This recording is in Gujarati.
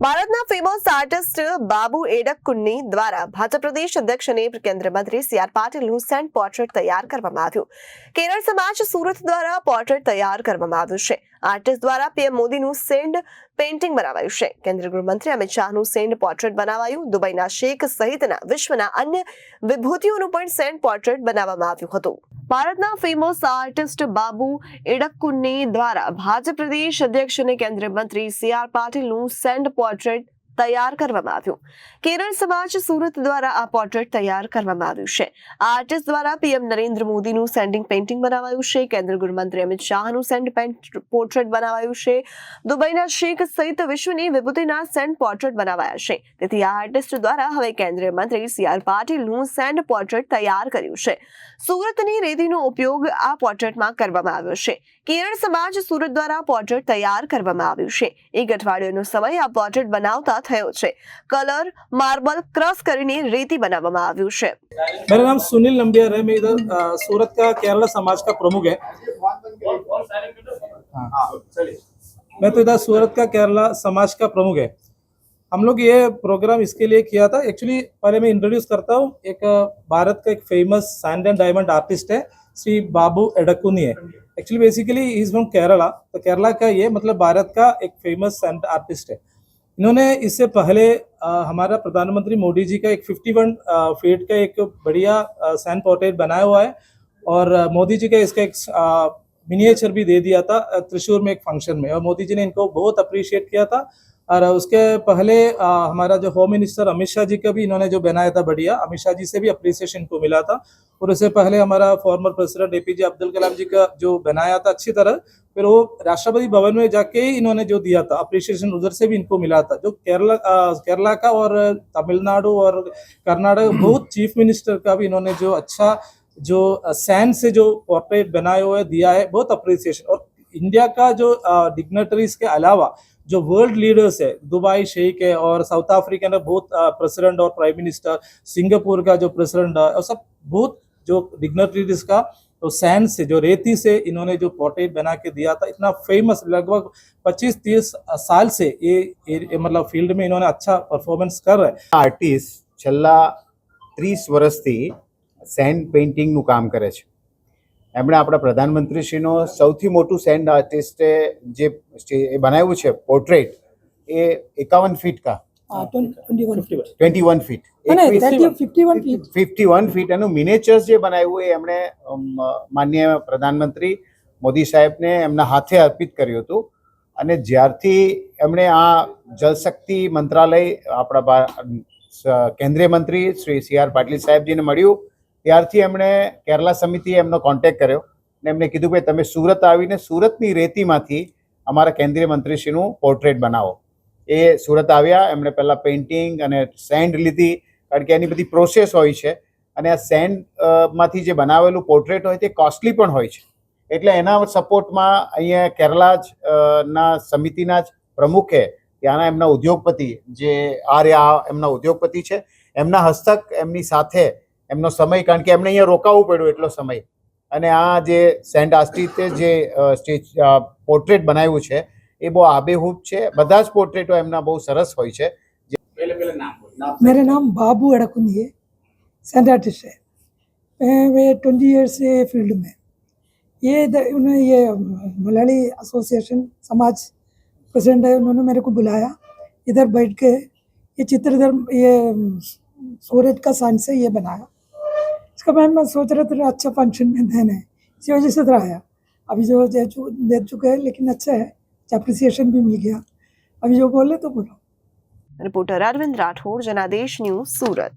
ભારતના ફેમસ આર્ટિસ્ટ બાબુ એડક્કુન્ની દ્વારા ભાજપ પ્રદેશ અધ્યક્ષ અને કેન્દ્રીય મંત્રી સી આર પાટીલનું સેન્ડ પોર્ટ્રેટ તૈયાર કરવામાં આવ્યું. કેરળ સમાજ સુરત દ્વારા પોર્ટ્રેટ તૈયાર કરવામાં આવ્યું છે. આર્ટિસ્ટ દ્વારા પીએમ મોદીનું સેન્ડ પેઇન્ટિંગ બનાવાયું છે. કેન્દ્રીય ગૃહમંત્રી અમિત શાહનું સેન્ડ પોર્ટ્રેટ બનાવાયું. દુબઈના શેખ સહિતના વિશ્વના અન્ય વિભૂતિઓનું પણ સેન્ડ પોર્ટ્રેટ બનાવવામાં આવ્યું હતું. ભારતના ફેમસ આર્ટિસ્ટ બાબુ એડક્કુન્ની દ્વારા ભાજપ પ્રદેશ અધ્યક્ષ અને કેન્દ્રીય મંત્રી સી આર પાટીલનું સેન્ડ પોર્ટ્રેટ તૈયાર કરવામાં આવ્યું. કેરળ સમાજ સુરત દ્વારા આ પોર્ટ્રેટ તૈયાર કરવામાં આવ્યું છે. આર્ટિસ્ટ દ્વારા પીએમ નરેન્દ્ર મોદીનું સેન્ડિંગ પેઇન્ટિંગ બનાવાયું છે. કેન્દ્રીય ગૃહમંત્રી અમિત શાહનું સેન્ડ પોર્ટ્રેટ બનાવાયું છે. દુબઈના શેખ સહિત વિશ્વની વિભૂતિના સેન્ડ પોર્ટ્રેટ બનાવાયા છે. તેથી આ આર્ટિસ્ટ દ્વારા હવે કેન્દ્રીય મંત્રી સી આર પાટીલનું સેન્ડ પોર્ટ્રેટ તૈયાર કર્યું છે. સુરતની રેતીનો ઉપયોગ આ પોર્ટ્રેટમાં કરવામાં આવ્યો છે. કેરળ સમાજ સુરત દ્વારા પોર્ટ્રેટ તૈયાર કરવામાં આવ્યું છે. એક અઠવાડિયાનો સમય આ પોર્ટ્રેટ બનાવતા થયો છે કલર માર્બલ ક્રશ કરીને રેતી બનાવવામાં આવ્યું છે मेरा नाम सुनील नंबियर है मैं इधर अ, सूरत का केरला समाज का प्रमुख है हाँ। मैं तो इधर सूरत का केरला समाज का प्रमुख है हम लोग ये प्रोग्राम इसके लिए किया था एक्चुअली पहले मैं इंट्रोड्यूस करता हूँ एक अ, भारत का एक famous sand and diamond artist है श्री बाबू एडकुनी है actually basically is from Kerala तो केरला का ये मतलब भारत का एक फेमस सैंड आर्टिस्ट है इन्होंने इससे पहले अ, हमारा प्रधानमंत्री मोदी जी का एक 51 फीट का एक बढ़िया सैंड पोर्ट्रेट बनाया हुआ है और मोदी जी का इसका एक मिनिएचर भी दे दिया था त्रिशूर में एक फ़ंक्शन में और मोदी जी ने इनको बहुत अप्रिशिएट किया था और उसके पहले अ, हमारा जो होम मिनिस्टर अमित शाह जी का भी इन्होंने जो बनाया था बढ़िया अमित शाह जी से भी अप्रिसिएशन इनको मिला था और उससे पहले हमारा former president APJ Abdul Kalam ji का जो बनाया था अच्छी तरह फिर वो राष्ट्रपति भवन में जाके ही इन्होंने जो दिया था अप्रिसिएशन उधर से भी इनको मिला था जो केरला केरला का और तमिलनाडु और कर्नाटक बहुत चीफ मिनिस्टर का भी इन्होंने जो अच्छा जो सैंड से जो पोर्ट्रेट बनाए हुए दिया है बहुत अप्रिसिएशन और इंडिया का जो डिग्नेटरीज के अलावा जो वर्ल्ड लीडर्स है दुबई शेख है और साउथ अफ्रीका में बहुत प्रेसिडेंट और प्राइम मिनिस्टर सिंगापुर का जो प्रेसिडेंट है और सब बहुत जो डिग्नेटरीज का तो सैंड से जो रेती से इन्होंने जो पोर्ट्रेट बना के दिया था इतना फेमस लगभग 25-30 साल से ये, ये ये मतलब फील्ड में इन्होंने अच्छा परफॉर्मेंस कर रहे हैं આર્ટિસ્ટ છેલ્લા ત્રીસ વર્ષથી સેન્ડ પેઇન્ટિંગનું કામ કરે છે એમણે આપણા પ્રધાનમંત્રીશ્રીનો સૌથી મોટું સેન્ડ આર્ટિસ્ટે જે સ્ટે- એ બનાવ્યું છે પોર્ટ્રેટ એ એકાવન ફીટ કા Uh, 21 feet. twenty one feet No, no, 30, 51 feet. Fifty one feet એનું મિનેચર્સ જે બનાવ્યું એ એમણે માન્ય પ્રધાનમંત્રી મોદી સાહેબને એમના હાથે અર્પિત કર્યું હતું. અને જ્યારથી એમણે આ જલશક્તિ મંત્રાલય આપણા કેન્દ્રીય મંત્રી શ્રી સી આર પાટીલ સાહેબજીને મળ્યું. ત્યારથી એમણે કેરલા સમિતિએ એમનો કોન્ટેક્ટ કર્યો. અને એમને કીધું કે તમે સુરત આવીને સુરતની રેતીમાંથી અમારા કેન્દ્રીય મંત્રીશ્રીનું પોર્ટ્રેટ બનાવો. એ સુરત આવ્યા, એમણે પહેલાં પેઇન્ટિંગ અને સેન્ડ લીધી, કારણ કે એની બધી પ્રોસેસ હોય છે. અને આ સેન્ડમાંથી જે બનાવેલું પોર્ટ્રેટ હોય તે કોસ્ટલી પણ હોય છે. એટલે એના સપોર્ટમાં અહીંયા કેરલા જ ના સમિતિના જ પ્રમુખે ત્યાંના એમના ઉદ્યોગપતિ જે આર્યા એમના ઉદ્યોગપતિ છે, એમના હસ્તક એમની સાથે એમનો સમય, કારણ કે એમને અહીંયા રોકાવું પડ્યું એટલો સમય. અને આ જે સેન્ટ આસ્ટિતે જે સ્ટેજ પોર્ટ્રેટ બનાવ્યું છે એ બહુ આબેહૂબ છે બધા જ પોર્ટ્રેટો એમના બહુ સરસ હોય છે मेरा नाम बाबू अड़कुनी है सेंट आर्टिस्ट है मैं वे ट्वेंटी ईयर्स से फील्ड में ये इधर उन्होंने ये मलयाली एसोसिएशन समाज प्रेसिडेंट है उन्होंने मेरे को बुलाया इधर बैठ के ये चित्र इधर ये सूरत का सन से ये बनाया इसका मैं मैं सोच रहा था अच्छा फंक्शन में देना है इसी वजह से इधर आया अभी जो दे चु- दे चुके हैं लेकिन अच्छा है एप्रिसिएशन भी मिल गया अभी जो बोले तो बोलो रिपोर्टर अरविंद राठौर जनादेश न्यूज सूरत